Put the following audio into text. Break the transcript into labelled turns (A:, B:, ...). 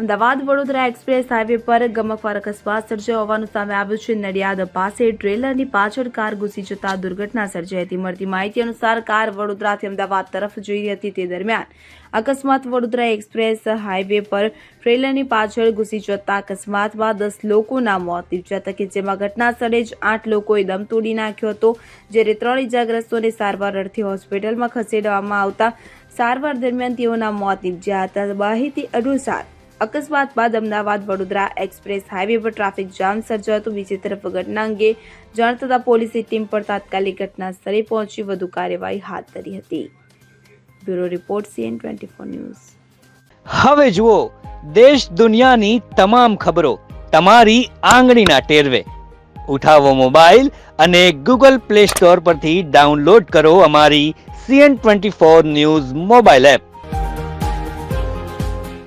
A: Ahmedabad Vadodara express highway પર ગમકવાર અકસ્માત સર્જાયો હોવાનું સામે આવ્યું છે. નડિયાદ પાસે ટ્રેલરની પાછળ કાર ઘૂસી જતા દુર્ઘટના સર્જાઈ હતી. મળતી માહિતી અનુસાર કાર વડોદરાથી અમદાવાદ તરફ જઈ હતી. તે દરમિયાન અકસ્માત વડોદરા એક્સપ્રેસ હાઈવે પર ટ્રેલરની પાછળ ઘૂસી જતા અકસ્માતમાં દસ લોકોના મોત. નીપજ્યા હતા કે જેમાં ઘટના સ્થળે જ આઠ લોકોએ દમ તોડી નાખ્યો હતો, જ્યારે ત્રણ ઇજાગ્રસ્તોને સારવાર અર્થે હોસ્પિટલમાં ખસેડવામાં આવતા સારવાર દરમિયાન તેઓના મોત. નીપજ્યા હતા માહિતી અનુસાર અકસ્માત બાદ અમદાવાદ વડોદરા એક્સપ્રેસ હાઈવે પર ટ્રાફિક જામ સર્જાયો હતો. બીજી તરફ ઘટના અંગે જાણ થતાં પોલીસની ટીમ પર તાત્કાલિક ઘટના સ્થળે પહોંચી વધુ કાર્યવાહી હાથ ધરી હતી. Bureau report CN twenty four news.
B: હવે જુઓ, દેશ દુનિયાની તમામ ખબરો તમારી આંગળીના ટેરવે. ઉઠાવો મોબાઈલ અને ગૂગલ પ્લે સ્ટોર પરથી ડાઉનલોડ કરો અમારી CN twenty four news mobile app.